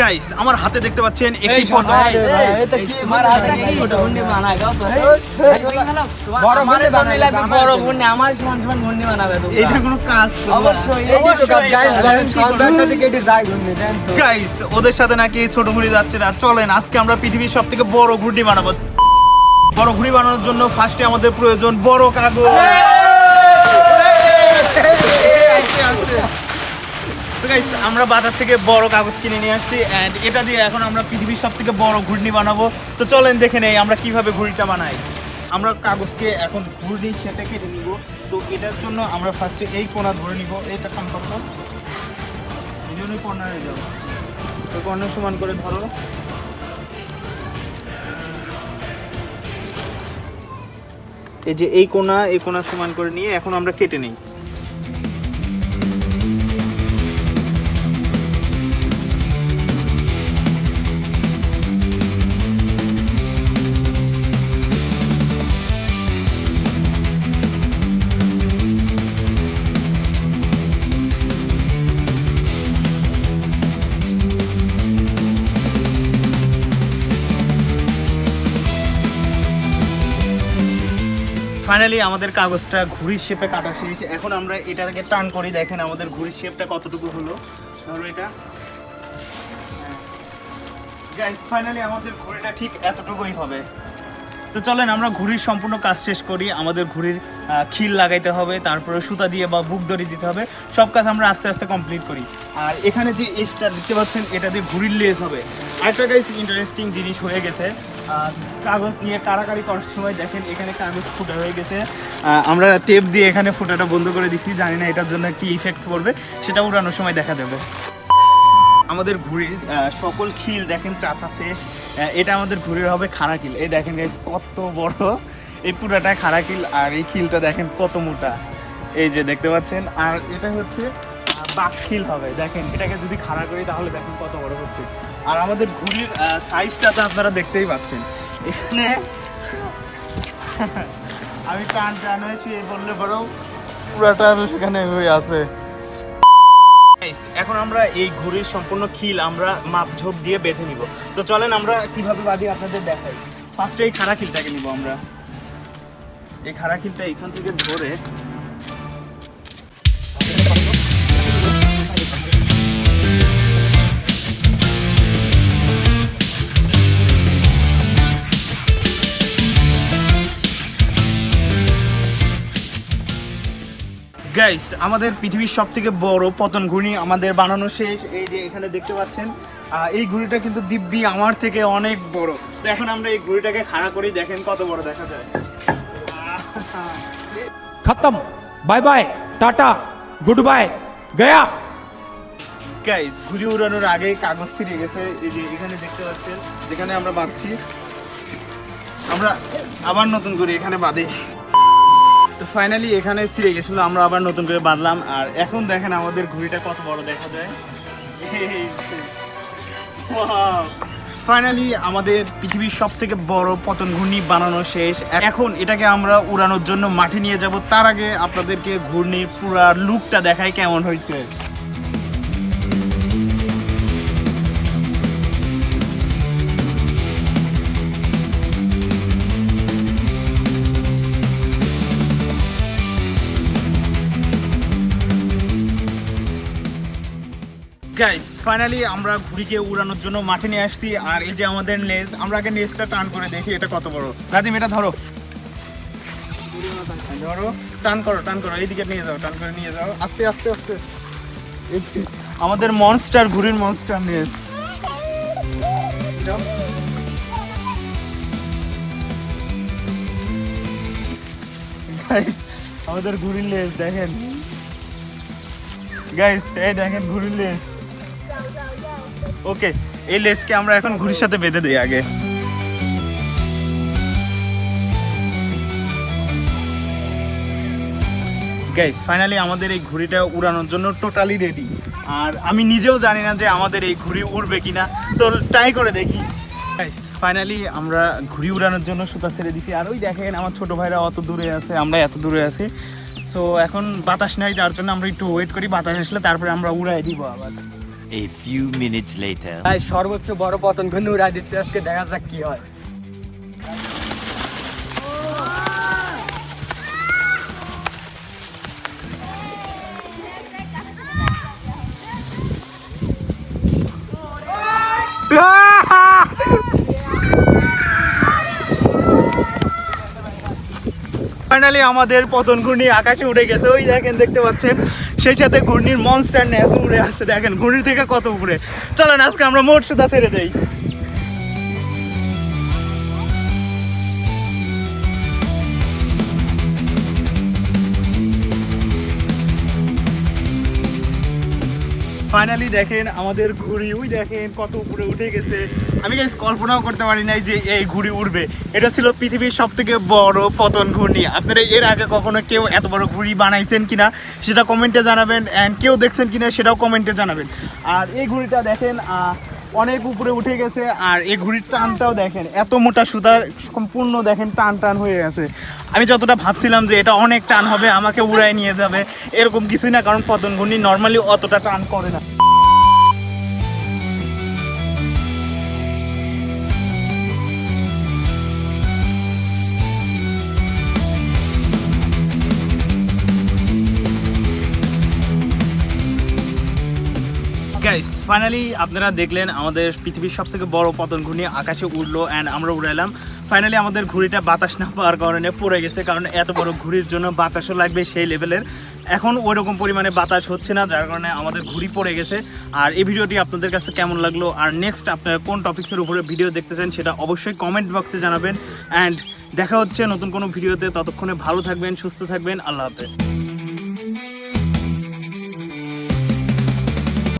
Guys আমার হাতে দেখতে পাচ্ছেন একটি এই, এটা কোনো কাজ। গাইস ওদের সাথে নাকি ছোট ঘুড়ি যাচ্ছে না। চলেন আজকে আমরা পৃথিবীর সব থেকে বড় ঘুড়ি বানাবো। বড় ঘুড়ি বানানোর জন্য ফার্স্টে আমাদের প্রয়োজন বড় কাগজ। আমরা বাজার থেকে বড় কাগজ কিনে নিয়ে আসছি অ্যান্ড এটা দিয়ে এখন আমরা পৃথিবীর সব থেকে বড় ঘুড়নি বানাবো। তো চলেন দেখে নেই আমরা কীভাবে ঘুড়িটা বানাই। আমরা কাগজকে এখন ঘুড়নি সেটে কেটে নিব। তো এটার জন্য আমরা ফার্স্টে এই কোনা ধরে নিব। এইটা কাম এই জন্যই কর্নারে যাব তো কর্নার সমান করে ধরো। এই যে এই কোনা এই কোণা সমান করে নিয়ে এখন আমরা কেটে নিই। ফাইনালি আমাদের কাগজটা ঘুড়ির শেপে কাটা শেষ। এখন আমরা এটাকে টান করি, দেখেন আমাদের ঘুড়ির শেপটা কতটুকু হলো। ধরো এটা। ফাইনালি আমাদের ঘুড়িটা ঠিক এতটুকুই হবে। তো চলেন, আমরা ঘুড়ির সম্পূর্ণ কাজ শেষ করি। আমাদের ঘুড়ির খিল লাগাইতে হবে, তারপরে সুতা দিয়ে বা বুক দড়ি দিতে হবে। সব কাজ আমরা আস্তে আস্তে কমপ্লিট করি। আর এখানে যে এজটা দেখতে পাচ্ছেন, এটা দিয়ে ঘুড়ির লেস হবে। আরেকটা গাইস ইন্টারেস্টিং জিনিস হয়ে গেছে। কাগজ নিয়ে কারাকারি করার সময় দেখেন এখানে কাগজ ফুটা হয়ে গেছে। আমরা টেপ দিয়ে এখানে ফুটাটা বন্ধ করে দিছি, জানি না এটার জন্য কি ইফেক্ট পড়বে, সেটা উড়ানোর সময় দেখা যাবে। আমাদের ঘুড়ির সকল খিল দেখেন চাচা শেষ। এটা আমাদের ঘুড়ির হবে খাড়া কিল এই দেখেন কত বড়। এই পুরাটা খাড়া কিল আর এই খিলটা দেখেন কত মোটা। এই যে দেখতে পাচ্ছেন, আর এটা হচ্ছে বাঘ খিল হবে। দেখেন, এটাকে যদি খাড়া করি তাহলে দেখেন কত বড় হচ্ছে। আর আমাদের ঘুড়ির সাইজটা তো আপনারা দেখতেই পাচ্ছেন। এখানে আমি টান টান হয়েছি এই বললে বড় পুরাটা সেখানে হয়ে আছে। এখন আমরা এই ঘুড়ির সম্পূর্ণ খিল আমরা মাপ ঝোপ দিয়ে বেঁধে নিব। তো চলেন আমরা কীভাবে বাঁধি আপনাদের দেখাই। ফার্স্টে এই খাড়া খিলটাকে নিব আমরা। এই খাড়া খিলটা এখান থেকে ধরে গাইস আমাদের পৃথিবীর সব থেকে বড় পতন ঘূর্ণি আমাদের বানানো শেষ। এই যে এখানে দেখতে পাচ্ছেন এই ঘুড়িটা কিন্তু দিব্যি আমার থেকে অনেক বড়। তো এখন আমরা এই ঘুড়িটাকে খাড়া করেই দেখেন কত বড় দেখা যায়। খতম। Bye bye tata goodbye গয়া। গাইজ ঘুড়ি উড়ানোর আগে কাগজ ছিঁড়ে গেছে। এই যে এখানে দেখতে পাচ্ছেন যেখানে আমরা বাঁধছি। আমরা আবার নতুন করে এখানে বাঁধি। তো ফাইনালি এখানে ছিঁড়ে গেছিল, আমরা আবার নতুন করে বাঁধলাম। আর এখন দেখেন আমাদের ঘুড়িটা কত বড় দেখা যায়। ফাইনালি আমাদের পৃথিবীর সব থেকে বড় পতন ঘূর্ণি বানানো শেষ। এখন এটাকে আমরা উড়ানোর জন্য মাঠে নিয়ে যাব। তার আগে আপনাদেরকে ঘূর্ণির পুরা লুকটা দেখায় কেমন হয়েছে। গাইস ফাইনালি আমরা ঘুড়িকে উড়ানোর জন্য মাঠে নিয়ে আসছি। আর এই যে আমাদের লেজ আমরা আগে লেজটা টান করে দেখি এটা কত বড়। দাদিম এটা ধরো। ধরো টান করো টান করো এইদিকে নিয়ে যাও টান করে নিয়ে যাও। আস্তে আস্তে আস্তে। আমাদের মনস্টার ঘুড়ির মনস্টার। Guys, আমাদের ঘুড়ির লেজ দেখেন। গাইস এই দেখেন ঘুড়ির লেজ ওকে এই লেসকে আমরা এখন ঘুড়ির সাথে বেঁধে দিই আগে। গাইস ফাইনালি আমাদের এই ঘুড়িটা উড়ানোর জন্য টোটালি রেডি আর আমি নিজেও জানি না যে আমাদের এই ঘুড়ি উড়বে কিনা, তো ট্রাই করে দেখি। গাইস ফাইনালি আমরা ঘুড়ি উড়ানোর জন্য সুতা ছেড়ে দিছি। আর ওই দেখেন, আমার ছোট ভাইরা অত দূরে আছে, আমরা এত দূরে আছি। সো এখন বাতাস নাই, যার জন্য আমরা একটু ওয়েট করি, বাতাস আসলে তারপরে আমরা উড়াই দিব আবার। A few minutes later. দেখা যাক কি হয়। ফাইনালি আমাদের পতন ঘূর্ণি আকাশে উড়ে গেছে। ওই দেখেন, দেখতে পাচ্ছেন? সেই সাথে ঘূর্ণির মনস্টার ন্যাস উড়ে আসছে। দেখেন, ঘূর্ণি থেকে কত উপরে। চলেন, আজকে আমরা মোট সুদা ছেড়ে দেই। ফাইনালি দেখেন আমাদের ঘুড়ি, ওই দেখেন কত উপরে উঠে গেছে। আমি গাইস কল্পনাও করতে পারি নাই যে এই ঘুড়ি উড়বে। এটা ছিল পৃথিবীর সব থেকে বড় পতন ঘূর্ণি। আপনারা এর আগে কখনো কেউ এত বড় ঘুড়ি বানাইছেন কিনা, সেটা কমেন্টে জানাবেন অ্যান্ড কেউ দেখছেন কিনা সেটাও কমেন্টে জানাবেন। আর এই ঘুড়িটা দেখেন অনেক উপরে উঠে গেছে, আর এই ঘুড়ির টানটাও দেখেন, এত মোটা সুতার সম্পূর্ণ দেখেন টান টান হয়ে গেছে। আমি যতটা ভাবছিলাম যে এটা অনেক টান হবে, আমাকে উড়ায় নিয়ে যাবে, এরকম কিছুই না, কারণ পতন ঘূর্ণি নর্মালি অতটা টান করে না। ফাইনালি আপনারা দেখলেন আমাদের পৃথিবীর সব থেকে বড় পতন ঘূর্ণি আকাশে উড়লো অ্যান্ড আমরা উড়াইলাম। ফাইনালি আমাদের ঘুড়িটা বাতাস না পাওয়ার কারণে পড়ে গেছে কারণ এত বড় ঘুড়ির জন্য বাতাসও লাগবে সেই লেভেলের। এখন ওইরকম পরিমাণে বাতাস হচ্ছে না, যার কারণে আমাদের ঘুড়ি পড়ে গেছে। আর এই ভিডিওটি আপনাদের কাছে কেমন লাগল? আর নেক্সট আপনারা কোন টপিক্সের উপরে ভিডিও দেখতে চান সেটা অবশ্যই কমেন্ট বক্সে জানাবেন। অ্যান্ড দেখা হচ্ছে নতুন কোনো ভিডিওতে ততক্ষণে ভালো থাকবেন, সুস্থ থাকবেন, আল্লাহ হাফেজ।